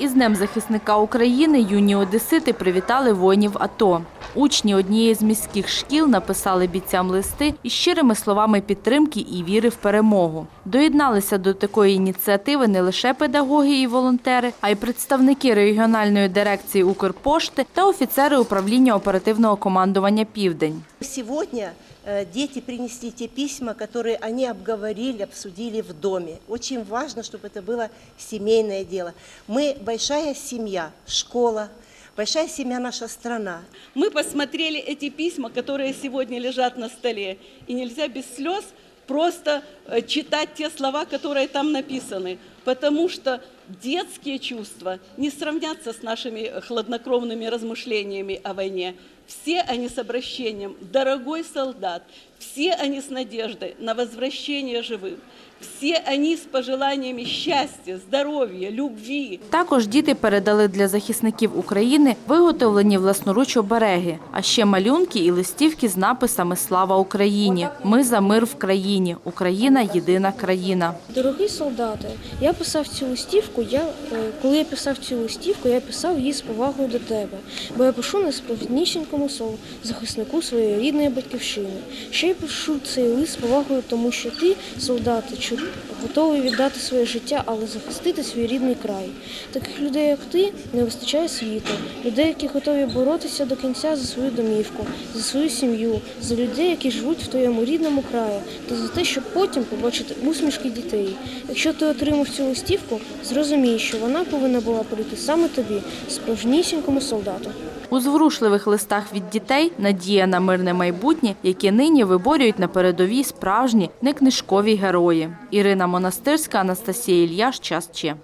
Із Днем захисника України юні одесити привітали воїнів АТО. Учні однієї з міських шкіл написали бійцям листи із щирими словами підтримки і віри в перемогу. Доєдналися до такої ініціативи не лише педагоги і волонтери, а й представники регіональної дирекції Укрпошти та офіцери управління оперативного командування Південь. Сегодня э, дети принесли те письма, которые они обговорили, обсудили в доме. Очень важно, чтобы это было семейное дело. Мы большая семья, школа, большая семья наша страна. Мы посмотрели эти письма, которые сегодня лежат на столе, и нельзя без слез просто э, читать те слова, которые там написаны, потому что детские чувства не сравнятся с нашими э, хладнокровными размышлениями о войне. Все они с обращением «дорогой солдат», все они с надеждой на возвращение живым, все они с пожеланиями счастья, здоровья, любви, Також діти передали для захисників України виготовлені власноруч обереги, а ще малюнки і листівки з написами Слава Україні! Ми за мир в країні! Україна єдина країна. Дорогий солдате, я писав цю листівку. Я е, коли я писав цю листівку, я писав її з повагою до тебе, бо я пишу несправеднішенькому сол захиснику своєї рідної батьківщини. Ще й пишу цей лист з повагою, тому що ти, солдати, готовий віддати своє життя, але захистити свій рідний край. Таких людей, як ти, не вистачає світу. Людей, які готові боротися до кінця за свою домівку, за свою сім'ю, за людей, які живуть в твоєму рідному краю, та за те, щоб потім побачити усмішки дітей. Якщо ти отримав цю листівку, зрозумій, що вона повинна була прийти саме тобі, справжнісінькому солдату. У зворушливих листах від дітей надія на мирне майбутнє, яке нині виборюють на передовій справжні не книжкові герої. Ірина Монастирська, Анастасія Ільяш, час Че.